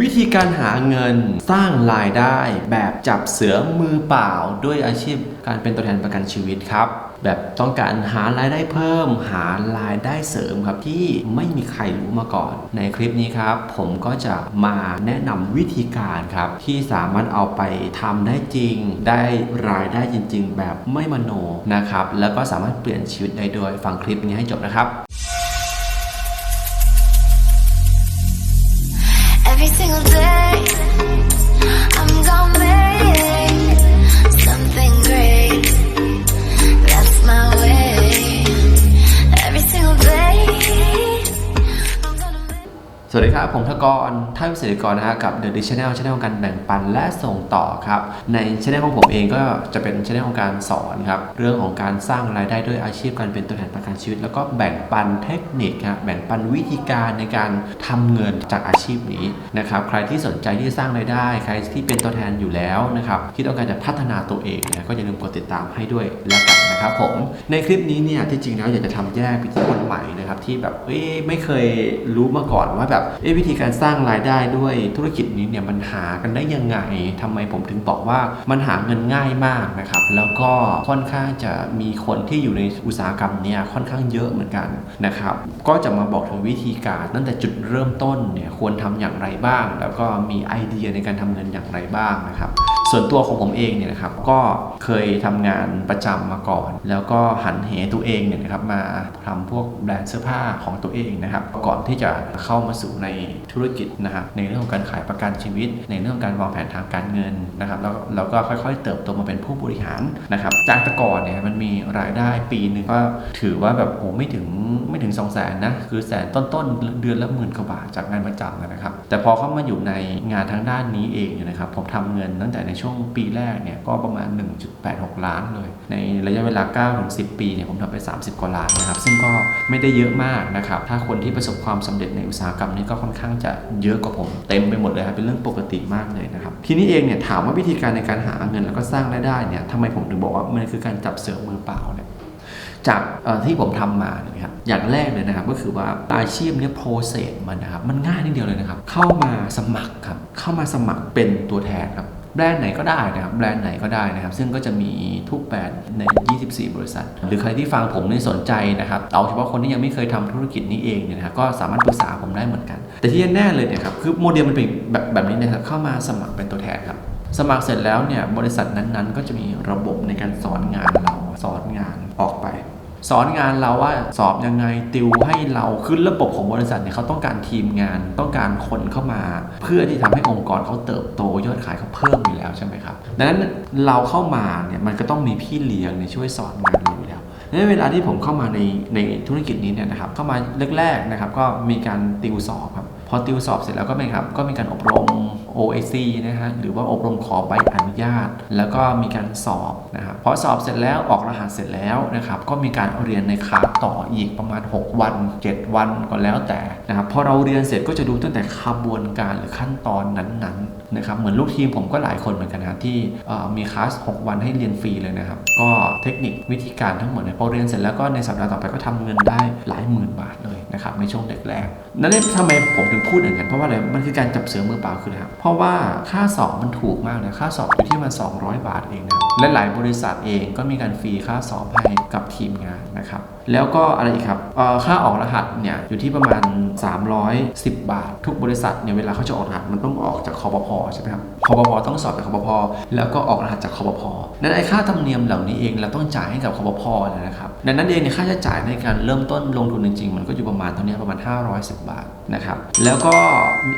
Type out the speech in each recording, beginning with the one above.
วิธีการหาเงินสร้างรายได้ แบบจับเสือมือเปล่า ด้วยอาชีพการเป็นตัวแทนประกันชีวิตครับ แบบต้องการหารายได้เพิ่ม หารายได้เสริมครับที่ไม่มีใครรู้มาก่อน ในคลิปนี้ครับ ผมก็จะมาแนะนำวิธีการครับ ที่สามารถเอาไปทำได้จริง ได้รายได้จริง ๆ แบบไม่มโนนะครับแล้วก็สามารถเปลี่ยนชีวิตได้ด้วยฟังคลิปนี้ให้จบนะครับ ครับผมทกรท่านวิเศษกรนะฮะกับ The d i Channel Channel ของการแบ่งปันและส่งต่อครับ ในช anel ของผมเองก็จะเป็นช anel ของการสอนครับ เรื่องของการสร้างรายได้ด้วยอาชีพการเป็นตัวแทนประกันชีวิต แล้วก็แบ่งปันเทคนิคครับแบ่งปันวิธีการในการทำเงินจากอาชีพนี้นะครับใครที่สนใจที่จะสร้างรายได้ ใครที่เป็นตัวแทนอยู่แล้วนะครับที่ต้องการจะพัฒนาตัวเองนี่ยก็อย่าลืมกดติดตามให้ด้วยแล้วกัน ครับผมในคลิปนี้เนี่ยที่จริงแล้วอยากจะทำแยกไปที่คนใหม่นะครับที่แบบเอ้ยไม่เคยรู้มาก่อนว่าแบบเอ้ยวิธีการสร้างรายได้ด้วยธุรกิจนี้เนี่ยมันหากันได้ยังไงทำไมผมถึงบอกว่ามันหาเงินง่ายมากนะครับแล้วก็ค่อนข้างจะมีคนที่อยู่ในอุตสาหกรรมเนี่ยค่อนข้างเยอะเหมือนกันนะครับก็จะมาบอกถึงวิธีการตั้งแต่จุดเริ่มต้นเนี่ยควรทำอย่างไรบ้าง แล้วก็มีไอเดียในการทำเงินอย่างไรบ้างนะครับส่วนตัวของผมเองเนี่ยนะครับก็เคยทำงานประจำมาก่อนแล้วก็หันเหตัวเองเนี่ยนะครับมาทำพวกแบรนด์เสื้อผ้าของตัวเองนะครับก่อนที่จะเข้ามาสู่ในธุรกิจนะครับในเรื่องของการขายประกันชีวิต ในเรื่องของการวางแผนทางการเงินนะครับแล้วแล้วก็ค่อยๆ เติบโตมาเป็นผู้บริหารนะครับจากแต่ก่อนเนี่ยมันมีรายได้ปีหนึ่งก็ถือว่าแบบโอ้ไม่ถึงไม่ถึง 2 0 0แสนนะคือแสนต้นๆเดือนละหมื่นกว่าบาทจากงานประจำนะครับ แต่พอเข้ามาอยู่ในงานทางด้านนี้เองนี่นะครับผมทำเงินตั้งแต่ในช่วงปีแรกเนี่ยก็ประมาณ 1.86 ล้านเลย ในระยะเวลา9ถึง10 ปีเนี่ยผมทำไป 30 กว่าล้านนะครับ ซึ่งก็ไม่ได้เยอะมากนะครับ ถ้าคนที่ประสบความสำเร็จในอุตสาหกรรมนี้ก็ค่อนข้างจะเยอะกว่าผม เต็มไปหมดเลยครับ เป็นเรื่องปกติมากเลยนะครับ ทีนี้เองเนี่ยถามว่าวิธีการในการหาเงินแล้วก็สร้างรายได้เนี่ยทำไมผมถึงบอกว่ามันคือการจับเสือมือเปล่าเนี่ยจากที่ผมทำมาเนี่ยนะครับอย่างแรกเลยนะครับก็คือว่าอาชีพเนี้โปรเซสมันนะครับมันง่ายนิดเดียวเลยนะครับเข้ามาสมัครครับเข้ามาสมัครเป็นตัวแทนครับ แบรนด์ไหนก็ได้นะครับแบรนด์ไหนก็ได้นะครับ ซึ่งก็จะมีทุกแบรนด์ใน 24 บริษัท หรือใครที่ฟังผมในสนใจนะครับเอาเฉพาะคนที่ยังไม่เคยทำธุรกิจนี้เองเนี่ยนะครับก็สามารถปรึกษาผมได้เหมือนกัน แต่ที่แน่เลยเนี่ยครับคือโมเดลมันเป็นแบบแบบนี้นะครับเข้ามาสมัครเป็นตัวแทนครับสมัครเสร็จแล้วเนี่ยบริษัทนั้นๆ ก็จะมีระบบในการสอนงานเราสอนงานออกไป สอนงานเราว่าสอบยังไงติวให้เราคือระบบของบริษัทเนี่ยเขาต้องการทีมงานต้องการคนเข้ามา เพื่อที่ทำให้องค์กรเขาเติบโตยอดขายเขาเพิ่มอยู่แล้วใช่ไหมครับดังนั้นเราเข้ามาเนี่ยมันก็ต้องมีพี่เลี้ยงเนี่ยช่วยสอนงานเราอยู่แล้วในเวลาที่ผมเข้ามาในในธุรกิจนี้เนี่ยนะครับเข้ามาแรกๆนะครับก็มีการติวสอบครับพอติวสอบเสร็จแล้วก็เป็นครับก็มีการอบรม OAC นะฮะหรือว่าอบรมขอใบอนุญาต แล้วก็มีการสอบนะครับพอสอบเสร็จแล้วออกรหัสเสร็จแล้วนะครับก็มีการเรียนในคาสต่ออีกประมาณ 6 วัน 7 วันก็แล้วแต่นะครับพอเราเรียนเสร็จก็จะดูตั้งแต่ขบวนการหรือขั้นตอนนั้นๆนะครับเหมือนลูกทีมผมก็หลายคนเหมือนกันนะที่มีคลาส 6 วันให้เรียนฟรีเลยนะครับ ก็เทคนิควิธีการทั้งหมดเนี่ยพอเรียนเสร็จแล้วก็ในสัปดาห์ต่อไปก็ทำเงินได้หลายหมื่นบาทเลยนะครับในช่วงแรกๆนั่นเองทำไมผมถึงพูดอย่างนั้นเพราะว่าอะไรมันคือการจับเสือมือเปล่าคืออะครับเพราะว่าค่าสอบมันถูกมากนะค่าสอบอยู่ที่มัน 200 บาทเองนะและหลายบริษัทเองก็มีการฟรีค่าสอบให้กับทีมงานนะครับแล้วก็อะไรอีกครับค่าออกรหัสเนี่ยอยู่ที่ประมาณ 310 บาท ทุกบริษัทเนี่ยเวลาเขาจะออกรหัสมันต้องออกจากคอปพใช่ไหมครับคอปพต้องสอบจากคอปพแล้วก็ออกรหัสจากคอปพนั้นไอ้ค่าธรรมเนียมเหล่านี้เองเราต้องจ่ายให้กับคอปพนะครับดังนั้นเองเนี่ยค่าใช้จ่ายในการเริ่มต้นลงทุนจริงๆ มันก็อยู่ประมาณเท่านี้ประมาณ 510 บาทนะครับแล้วก็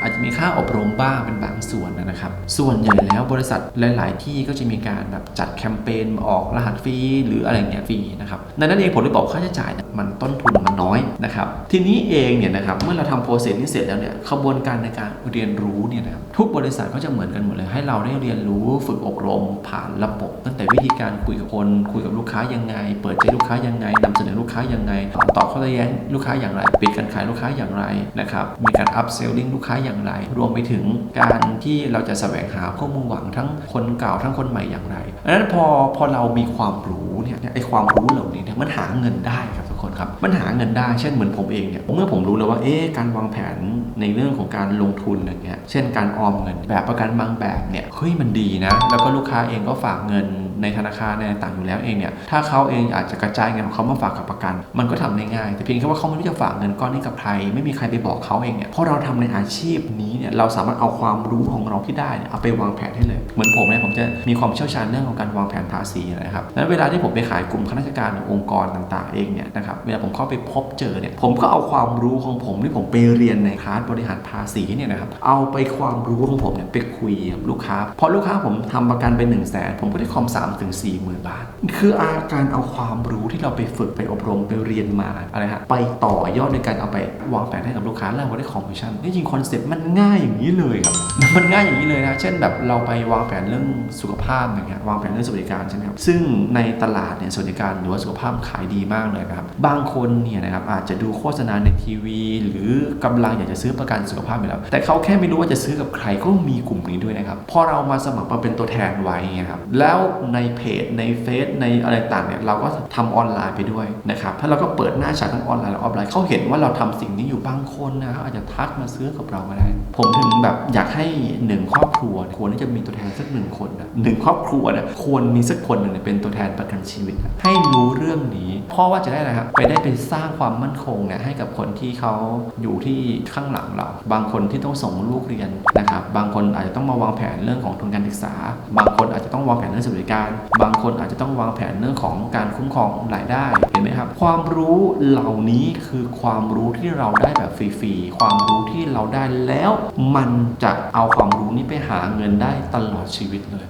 อาจจะมีค่าอบรมบ้างเป็นบางส่วนนะครับ ส่วนใหญ่แล้วบริษัทหลาย ๆ ที่ก็จะมีการแบบจัดแคมเปญออกรหัสฟรีหรืออะไรเงี้ยฟรีนะครับดังนั้นเองผมเลยบอกค่าใช้จ่าย มันต้นทุนมันน้อยนะครับ ทีนี้เองเนี่ยนะครับเมื่อเราทำโปรเซสนี้เสร็จแล้วเนี่ยขบวนการในการเรียนรู้เนี่ยนะครับทุกบริษัทก็จะเหมือนกันหมดเลยให้เราได้เรียนรู้ฝึกอบรมผ่านระบบ ตั้งแต่วิธีการคุยกับคนคุยกับลูกค้ายังไง เปิดใจลูกค้ายังไงนำเสนอลูกค้ายังไงตอบข้อแย้งลูกค้าอย่างไร ปิดการขายลูกค้าอย่างไรนะครับมีการอัพเซลลิงลูกค้าอย่างไร รวมไปถึงการที่เราจะแสวงหาข้อมูลหวังทั้งคนเก่าทั้งคนใหม่อย่างไรดังนั้นพอพอเรามีความรู้เนี่ยไอความรู้เหล่านี้เนี่ยมันหาเงินได้ครับ ครับมันหาเงินได้เช่นเหมือนผมเองเนี่ยเมื่อผมรู้แล้วว่าเอ๊ะการวางแผนในเรื่องของการลงทุนอย่างเงี้ยเช่นการออมเงินแบบประกันบางแบบเนี่ยเฮ้ยมันดีนะ แล้วก็ลูกค้าเองก็ฝากเงินในธนาคารในต่างอยู่แล้วเองเนี่ยถ้าเขาเองอาจจะกระจายเงินของเขามาฝากกับประกัน มันก็ทำได้ง่าย แต่เพียงแค่ว่าเขาไม่รู้จะฝากเงินก้อนนี้กับใคร ไม่มีใครไปบอกเขาเองเนี่ยเพราะเราทำในอาชีพนี้เนี่ยเราสามารถเอาความรู้ของเราที่ได้เนี่ยเอาไปวางแผนให้เลย เหมือนผมเนี่ยผมจะมีความเชี่ยวชาญเรื่องของการวางแผนภาษีนะครับนั้นเวลาที่ผมไปขายกลุ่มข้าราชการองค์กรต่างๆ เองเนี่ยนะครับเวลาผมเข้าไปพบเจอเนี่ยผมก็เอาความรู้ของผมที่ผมไปเรียนในคลาสบริหารภาษีเนี่ยนะครับเอาไปความรู้ของผมเนี่ยไปคุยกับลูกค้าพอลูกค้าผมทำประกันไป1นึ่งแสนผมก็ได้คอม3ามถึงสี่หมื่นบาท คืออาการเอาความรู้ที่เราไปฝึกไปอบรมไปเรียนมาอะไรฮะไปต่อยอดในการเอาไปวางแผนให้กับลูกค้าแล้วเราได้คอมมิชชั่นที่จริงคอนเซ็ปต์มันง่ายอย่างนี้เลยครับมันง่ายอย่างนี้เลยนะเช่นแบบเราไปวางแผนเรื่องสุขภาพอย่างเงี้ยวางแผนเรื่องสวัสดิการใช่ไหมครับซึ่งในตลาดเนี่ยสวัสดิการหรือว่าสุขภาพขายดีมากเลยครับบางคนเนี่ยนะครับอาจจะดูโฆษณาในทีวี หรือกำลังอยากจะซื้อประกันสุขภาพไปแล้ว แต่เขาแค่ไม่รู้ว่าจะซื้อกับใครก็มีกลุ่มนี้ด้วยนะครับพอเรามาสมัครมาเป็นตัวแทนไว้เงี้ยครับแล้วในเพจ ในเฟซในอะไรต่างเนี่ยเราก็ทำออนไลน์ไปด้วยนะครับถ้าเราก็เปิดหน้าฉากทั้งออนไลน์และออฟไลน์เขาเห็นว่าเราทำสิ่งนี้อยู่บางคนนะครับอาจจะทักมาซื้อกับเราก็ได้ ผมถึงแบบ อยากให้หนึ่งครอบครัว ควรที่จะมีตัวแทนสักหนึ่งคนนะหนึ่งครอบครัวนะควรมีสักคนหนึ่งเป็นตัวแทนประกันชีวิตนะให้รู้เรื่องนี้ เพราะว่าจะได้อะไรครับไปได้ไปสร้างความมั่นคงเนี่ยให้กับคนที่เขาอยู่ที่ข้างหลังเรา บางคนที่ต้องส่งลูกเรียนนะครับบางคนอาจจะต้องมาวางแผนเรื่องของทุนการศึกษา บางคนอาจจะต้องวางแผนเรื่องสวัสดิการ บางคนอาจจะต้องวางแผนเรื่องของการคุ้มครองรายได้เห็นไหมครับ ความรู้เหล่านี้คือความรู้ที่เราได้แบบฟรีๆความรู้ที่เราได้แล้วมันจะเอาความรู้นี้ไปหาเงินได้ตลอดชีวิตเลย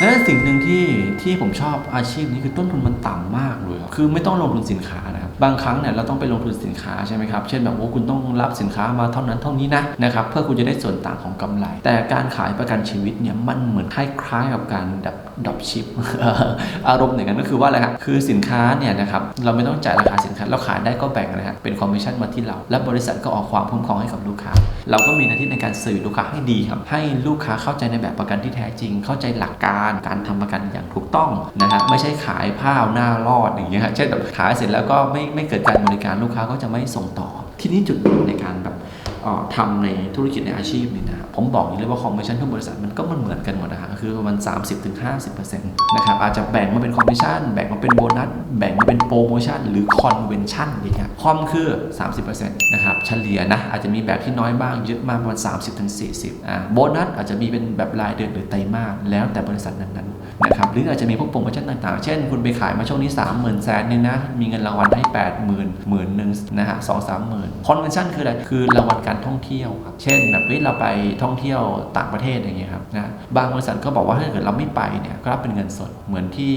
และสิ่งหนึ่งที่ที่ผมชอบอาชีพนี้คือต้นทุนมันต่ำมากเลยอะคือไม่ต้องลงทุนสินค้านะครับ บางครั้งเนี่ยเราต้องไปลงทุนสินค้าใช่ไหมครับ เช่นแบบว่าคุณต้องรับสินค้ามาเท่านั้นเท่านี้นะนะครับเพื่อคุณจะได้ส่วนต่างของกำไร แต่การขายประกันชีวิตเนี่ยมันเหมือนคล้ายๆกับการดับดับชิปอารมณ์อย่างนั้นก็คือว่าอะไรครับคือสินค้าเนี่ยนะครับเราไม่ต้องจ่ายราคาสินค้าเราขายได้ก็แบ่งนะครับเป็นคอมมิชชั่นมาที่เรา และบริษัทก็ออกความคุ้มครองให้กับลูกค้า เราก็มีหน้าที่ในการสื่อลูกค้าให้ดีครับให้ลูกค้าเข้าใจในแบบประกันที่แท้จริง เข้าใจหลักการการทำประกันอย่างถูกต้องนะฮะไม่ใช่ขายผ้าหน้ารอดอย่างเงี้ยเช่นแบบขายเสร็จแล้วก็ไม่ไม่เกิดการบริการลูกค้าก็จะไม่ส่งต่อ ที่นี้จุดเด่นในการแบบทำในธุรกิจในอาชีพนี่นะผมบอกอย่างนี้เลยว่าคอมมิชชั่นทุกบริษัทมันก็มันเหมือนกันหมดนะฮะคือประมาณ 30-50%นะครับอาจจะแบ่งมาเป็นคอมมิชชั่นแบ่งมาเป็นโบนัสแบ่งมาเป็นโปรโมชั่นหรือคอนเวนชั่นอย่างเงี้ยคอมคือ 30%นะครับเฉลี่ยนะอาจจะมีแบบที่น้อยบ้างเยอะมากประมาณ 30-40อ่าโบนัสอาจจะมีเป็นแบบรายเดือนหรือไตรมาสแล้วแต่บริษัทนั้นๆ นะครับหรืออาจจะมีพวกโปรโมชั่นต่างๆ เช่น คุณไปขายมาช่วงนี้ 30,000แสนเนี่ยนะ มีเงินรางวัลให้ 80,000หมื่นหนึ่งนะฮะสองสามหมื่นคอนเวนชั่นคืออะไร คือรางวัลการท่องเที่ยวครับ เช่นแบบเฮ้ยเราไปท่องเที่ยวต่างประเทศอย่างเงี้ยครับนะบางบริษัทก็บอกว่าถ้าเกิดเราไม่ไปเนี่ยก็รับเป็นเงินสดเหมือนที่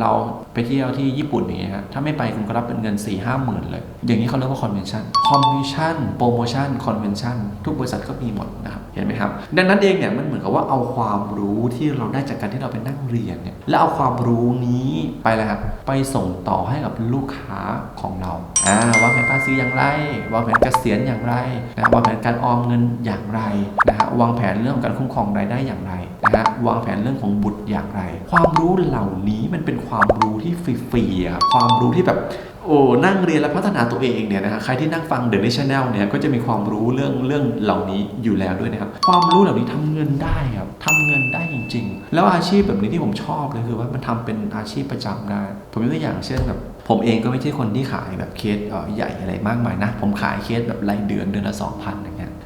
เราไปเที่ยวที่ญี่ปุ่นอย่างเงี้ยครับถ้าไม่ไปคุณก็รับเป็นเงิน4ี่ห้าหมื่นเลย อย่างนี้เขาเรียกว่าคอนเวนชั่นคอมมิชชั่นโปรโมชั่นคอนเวนชั่นทุกบริษัทก็มีหมดนะครับเห็นไหมครับดังนั้นเองเนี่ยมันเหมือนกับว่าเอาความรู้ที่เราได้จากการที่เราไปนั่งเรียนเนี่ยแล้วเอาความรู้นี้ไปเลยครับไปส่งต่อให้กับลูกค้าของเราอ่าวางแผนภาษีอย่างไรวางแผนเกษียณอย่างไรนะวางแผนการออมเงินอย่างไรนะฮะวางแผนเรื่องของการคุ้มครองรายได้อย่างไรนะฮะวางแผนเรื่องของบุตรอย่างไร ความรู้เหล่านี้มันเป็นความรู้ที่ฟรีๆครับความรู้ที่แบบ โอ้นั่งเรียนและพัฒนาตัวเองเนี่ยนะฮะใครที่นั่งฟังเดินในชาแนลเนี่ยก็จะมีความรู้เรื่องเรื่องเหล่านี้อยู่แล้วด้วยนะครับ ความรู้เหล่านี้ทำเงินได้ครับทำเงินได้จริง ๆ แล้วอาชีพแบบนี้ที่ผมชอบเลยคือว่ามันทำเป็นอาชีพประจำได้ ผมยกตัวอย่างเช่นแบบผมเองก็ไม่ใช่คนที่ขายแบบเคสอ่อใหญ่อะไรมากมายนะ ผมขายเคสแบบรายเดือนเดือนละสองพัน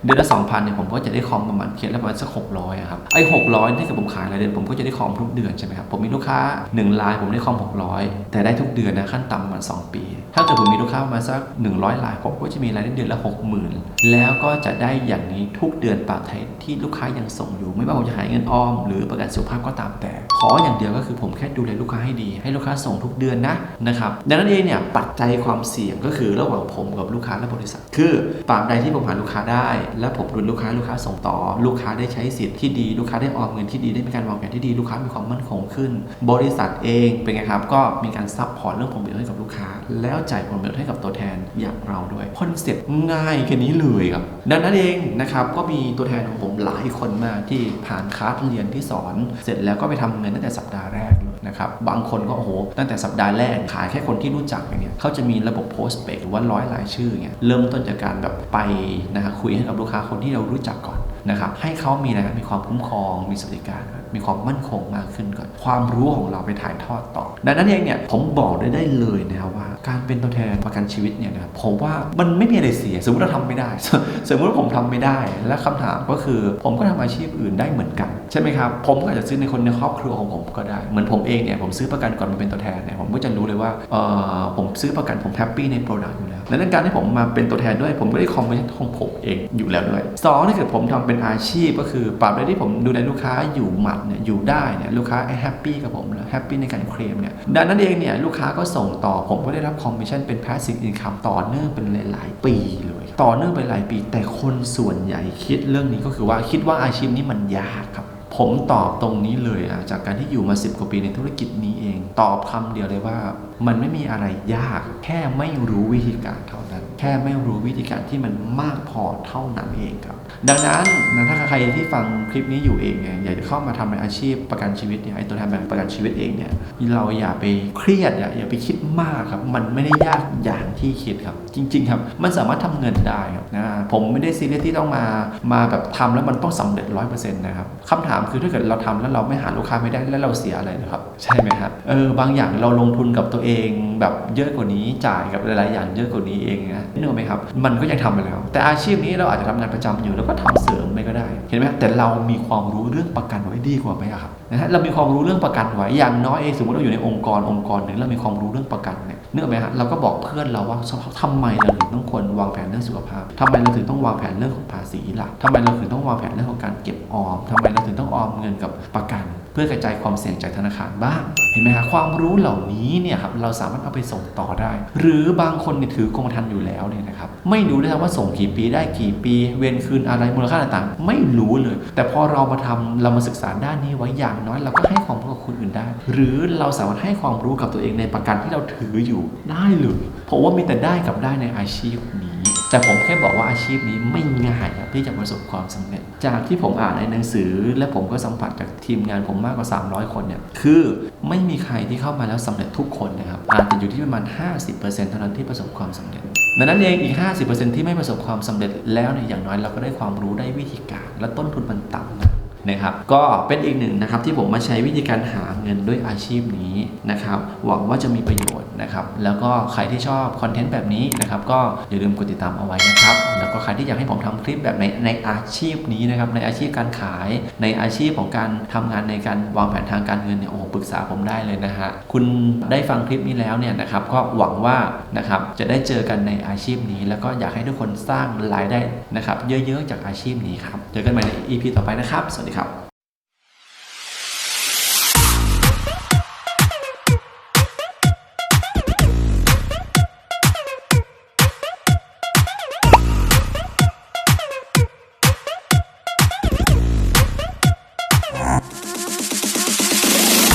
เดือนละ2,000เนี่ยผมก็จะได้คอมประมาณเคสละประมาณสัก600อะครับไอ้600ที่กิดผมขายรายเดือนผมก็จะได้คอมทุกเดือนใช่ไหมครับผมมีลูกค้า1รายผมได้คอม600 แต่ได้ทุกเดือนนะขั้นต่ำประมาณ2ปี ถ้าเกิดผมมีลูกค้ามาสัก 100รายผมก็จะมีรายได้เดือนละ60,000 แล้วก็จะได้อย่างนี้ทุกเดือนปาไทยที่ลูกค้ายังส่งอยู่ ไม่ว่าผมจะหายเงินออม หรือประกันสุขภาพก็ตามแต่ ขออย่างเดียวก็คือผมแค่ดูแลลูกค้าให้ดี ให้ลูกค้าส่งทุกเดือนนะนะครับดังนั้นเองเนี่ยปัจจัยความเสี่ยงก็คือระหว่างผมกับลูกค้าและบริษัท คือตราบใดที่ผมหาลูกค้าได้และผมดูลูกค้าลูกค้าส่งต่อ ลูกค้าได้ใช้สิทธิ์ที่ดี ลูกค้าได้ออมเงินที่ดีได้มีการวางแผนที่ดีลูกค้ามีความมั่นคงขึ้น บริษัทเองเป็นไงครับก็มีการซัพพอร์ตเรื่องผลประโยชน์ให้กับลูกค้า แล้วจ่ายผลประโยชน์ให้กับตัวแทนอย่างเราด้วยคอนเซ็ปต์ง่ายแค่นี้เลยครับดังนั้นเองนะครับก็มีตัวแทนของผมหลายคนมากที่ผ่านคลาสเรียนที่สอน เสร็จแล้วก็ไปทำเงินตั้งแต่สัปดาห์แรก นะครับบางคนก็โอ้โหตั้งแต่สัปดาห์แรกขายแค่คนที่รู้จักอย่างเงี้ยเขาจะมีระบบโพสต์เบรหรือว่าร้อยรายชื่อเงี้ยเริ่มต้นจากการแบบไปนะฮะคุยให้กับลูกค้าคนที่เรารู้จักก่อน นะครับให้เขามีนะครับมีความคุ้มครอง มีสวัสดิการ มีความมั่นคงมากขึ้นก่อน ความรู้ของเราไปถ่ายทอดต่อ ดังนั้นเองเนี่ยผมบอกได้ได้เลยนะครับว่า การเป็นตัวแทนประกันชีวิตเนี่ยนะครับผมว่ามันไม่มีอะไรเสีย สมมติเราทำไม่ได้ สมมติว่าผมทำไม่ได้ และคำถามก็คือ ผมก็ทำอาชีพอื่นได้เหมือนกัน ใช่ไหมครับ ผมก็อาจจะซื้อในคนในครอบครัวของผมก็ได้ เหมือนผมเองเนี่ยผมซื้อประกันก่อนมาเป็นตัวแทนเนี่ยผมก็จะรู้เลยว่าเออผมซื้อประกันผมแฮปปี้ในโปรดักต์อยู่แล้ว ดังนั้นการที่ผมมาเป็นตัวแทนด้วย ผมก็ได้คอมเมนต์ของผมเองอยู่แล้วด้วยสองถ้าเกิดผมทำเป็นอาชีพก็คือปรับใดที่ผมดูแลลูกค้าอยู่หมัดเนี่ยอยู่ได้เนี่ยลูกค้าแฮปปี้กับผมแล้วแฮปปี้ในการเคลมเนี่ยดังนั้นเองเนี่ยลูกค้าก็ส่งต่อผมก็ได้รับคอมมิชชั่นเป็น passive income ต่อเนื่องเป็นหลาย ๆ ปีเลย ต่อเนื่องเป็นหลายปี แต่คนส่วนใหญ่คิดเรื่องนี้ก็คือว่าคิดว่าอาชีพนี้มันยากครับ ผมตอบตรงนี้เลยอะจากการที่อยู่มา 10 กว่าปีในธุรกิจนี้เอง ตอบคำเดียวเลยว่า มันไม่มีอะไรยาก แค่ไม่รู้วิธีการเท่านั้น แค่ไม่รู้วิธีการที่มันมากพอเท่านั้นเองครับ ดังนั้นนะถ้าใครที่ฟังคลิปนี้อยู่เองเนี่ยอยากจะเข้ามาทำในอาชีพประกันชีวิตเนี่ยไอ้ตัวแทนประกันชีวิตเองเนี่ยเราอย่าไปเครียดอย่าไปคิด มากครับ มันไม่ได้ยากอย่างที่คิดครับ จริง ๆ ครับ มันสามารถทำเงินได้ครับนะผมไม่ได้ซีเรียสที่ต้องมามาแบบทำแล้วมันต้องสำเร็จร้อยเปอร์เซ็นต์นะครับคำถามคือถ้าเกิดเราทำแล้วเราไม่หาลูกค้าไม่ได้แล้วเราเสียอะไรนะครับ ใช่ไหมครับเออบางอย่างเราลงทุนกับตัวเองแบบเยอะกว่านี้จ่ายกับหลายๆอย่างเยอะกว่านี้เองนะนึกออกไหมครับ มันก็ยังทำไปแล้ว แต่อาชีพนี้เราอาจจะทำงานประจำอยู่แล้วก็ทำเสริมไปก็ได้ เห็นไหมแต่เรามีความรู้เรื่องประกันไว้ดีกว่าไหมอะครับนะฮะเรามีความรู้เรื่องประกันไว้อย่างน้อยเองสมมติเราอยู่ในองค์กรองค์กรหนึ่งเรามีความรู้เรื่องประกันเนี่ยเนื่องไหมฮะเราก็บอกเพื่อนเราว่าทำไมเราถึงต้องควรวางแผนเรื่องสุขภาพทำไมเราถึงต้องวางแผนเรื่องของภาษีล่ะทำไมเราถึงต้องวางแผนเรื่องของการเก็บออมทำไมเราถึงต้องออมเงินกับประกัน พื่อกระจายความเสี่ยงจากธนาคารบ้าง เห็นไหมฮะความรู้เหล่านี้เนี่ยครับเราสามารถเอาไปส่งต่อได้ หรือบางคนเนี่ยถือกรมธรรม์อยู่แล้วเนี่ยนะครับไม่รู้ด้วยซ้ำว่าส่งกี่ปีได้กี่ปี เวียนคืนอะไรมูลค่าต่างๆ ไม่รู้เลย แต่พอเรามาทำเรามาศึกษาด้านนี้ไว้อย่างน้อยเราก็ให้ความรู้กับคนอื่นได้ หรือเราสามารถให้ความรู้กับตัวเองในประกันที่เราถืออยู่ได้เลยเพราะว่ามีแต่ได้กับได้ในอาชีพ แต่ผมแค่บอกว่าอาชีพนี้ไม่ง่ายครับที่จะประสบความสำเร็จ จากที่ผมอ่านในหนังสือ และผมก็สัมผัสกับทีมงานผมมากกว่า 300 คนเนี่ยคือไม่มีใครที่เข้ามาแล้วสำเร็จทุกคนนะครับอาจจะอยู่ที่ประมาณ 50%เท่านั้นที่ประสบความสำเร็จดังนั้นเองอีก 50%ที่ไม่ประสบความสำเร็จแล้วเนี่ยอย่างน้อยเราก็ได้ความรู้ได้วิธีการ และต้นทุนมันต่ำนะ นะครับ ก็เป็นอีกหนึ่งนะครับที่ผมมาใช้วิธีการหาเงินด้วยอาชีพนี้นะครับ หวังว่าจะมีประโยชน์นะครับ แล้วก็ใครที่ชอบคอนเทนต์แบบนี้นะครับ ก็อย่าลืมกดติดตามเอาไว้นะครับ แล้วก็ใครที่อยากให้ผมทำคลิปแบบในในอาชีพนี้นะครับ ในอาชีพการขาย ในอาชีพของการทำงานในการวางแผนทางการเงินเนี่ย โอ้โห ปรึกษาผมได้เลยนะฮะ คุณได้ฟังคลิปนี้แล้วเนี่ยนะครับ ก็หวังว่านะครับ จะได้เจอกันในอาชีพนี้ แล้วก็อยากให้ทุกคนสร้างรายได้นะครับ เยอะๆ จากอาชีพนี้ครับ เจอกันใหม่ใน EP ต่อไปนะครับ สวัสดีครับ